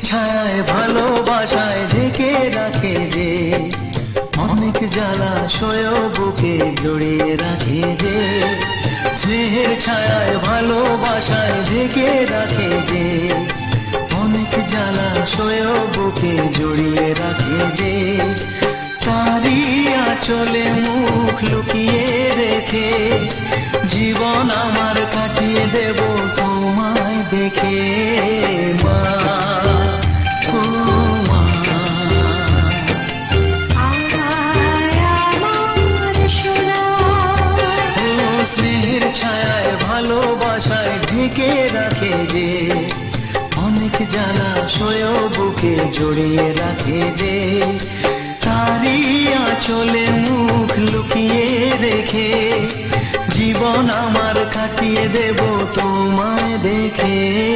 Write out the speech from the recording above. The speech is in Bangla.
ছায় ভালোবাসায় ঢেকে রাখে যে, অনেক জ্বালা সয় বুকে জড়িয়ে রাখে যে, স্নেহের ছায়ায়, ভালোবাসায় ঢেকে রাখে যে, অনেক জ্বালা সয় বুকে জড়িয়ে রাখে যে তারি আঁচলে মুখ লুকিয়ে রেখে, জীবন আমার কাটিয়ে দেব, তোমায় দেখে। মা যে অনেক জানা সয় বুকে জড়িয়ে রাখে যে তারি আঁচলে মুখ লুকিয়ে রেখে, জীবন আমার কাটিয়ে দেব তোমায় দেখে।